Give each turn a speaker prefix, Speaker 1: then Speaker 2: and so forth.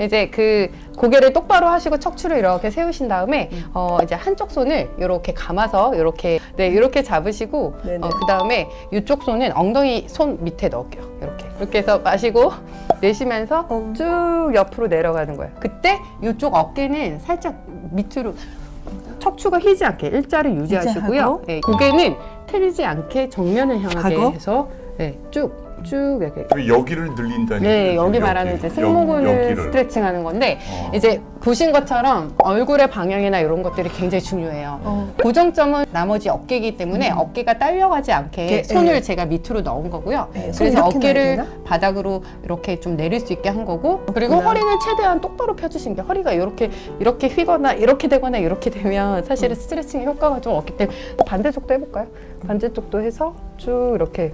Speaker 1: 이제 그 고개를 똑바로 하시고 척추를 이렇게 세우신 다음에
Speaker 2: 음.
Speaker 1: 어 이제 한쪽 손을 이렇게 감아서 이렇게 네 이렇게 잡으시고
Speaker 2: 네네.
Speaker 1: 어, 그 다음에 이쪽 손은 엉덩이 손 밑에 넣을게요. 이렇게 이렇게 해서 마시고 내쉬면서
Speaker 2: 어.
Speaker 1: 쭉 옆으로 내려가는 거예요. 그때 이쪽 어깨는 살짝 밑으로 척추가 휘지 않게 일자를 유지하시고요. 네, 고개는 틀리지 않게 정면을 향하게
Speaker 2: 하고.
Speaker 1: 해서 네, 쭉. 쭉 이렇게
Speaker 3: 그 여기를 늘린다는
Speaker 1: 네,
Speaker 3: 얘기죠,
Speaker 1: 여기 말하는 이제 승모근을
Speaker 3: 여기를.
Speaker 1: 스트레칭 하는 건데,
Speaker 3: 어.
Speaker 1: 이제 보신 것처럼 얼굴의 방향이나 이런 것들이 굉장히 중요해요.
Speaker 2: 어.
Speaker 1: 고정점은 나머지 어깨이기 때문에 어깨가 딸려가지 않게
Speaker 2: 이렇게,
Speaker 1: 손을
Speaker 2: 예.
Speaker 1: 제가 밑으로 넣은 거고요.
Speaker 2: 네, 손
Speaker 1: 그래서 어깨를 바닥으로 이렇게 좀 내릴 수 있게 한 거고, 그리고
Speaker 2: 그렇구나.
Speaker 1: 허리는 최대한 똑바로 펴주신 게 허리가 이렇게 이렇게 휘거나 이렇게 되거나 이렇게 되면 사실은 스트레칭 효과가 좀 없기 때문에 반대쪽도 해볼까요? 반대쪽도 해서 쭉 이렇게